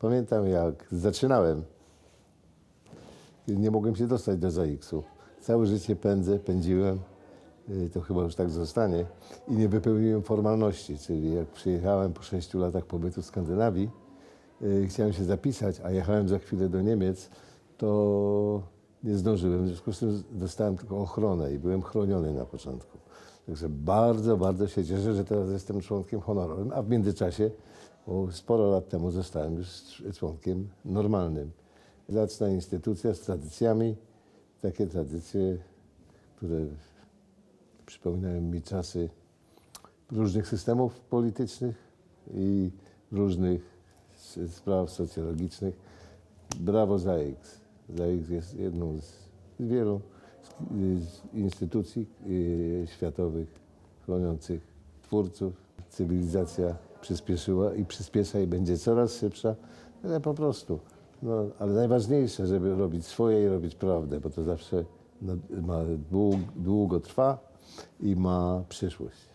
Pamiętam jak zaczynałem, nie mogłem się dostać do ZAX-u. Całe życie pędzę, pędziłem, y, to chyba już tak zostanie, i nie wypełniłem formalności, czyli jak przyjechałem po sześciu latach pobytu w Skandynawii, y, chciałem się zapisać, a jechałem za chwilę do Niemiec, to nie zdążyłem. W związku z tym dostałem tylko ochronę i byłem chroniony na początku. Także bardzo, bardzo się cieszę, że teraz jestem członkiem honorowym, a w międzyczasie, bo sporo lat temu zostałem już członkiem normalnym. Zacna instytucja z tradycjami, takie tradycje, które przypominają mi czasy różnych systemów politycznych i różnych spraw socjologicznych. Brawo ZAX. ZAX jest jedną z wielu instytucji y, światowych chroniących twórców. Cywilizacja przyspieszyła i przyspiesza i będzie coraz szybsza, ale po prostu. No, ale najważniejsze, żeby robić swoje i robić prawdę, bo to zawsze no, ma dług, długo trwa i ma przyszłość.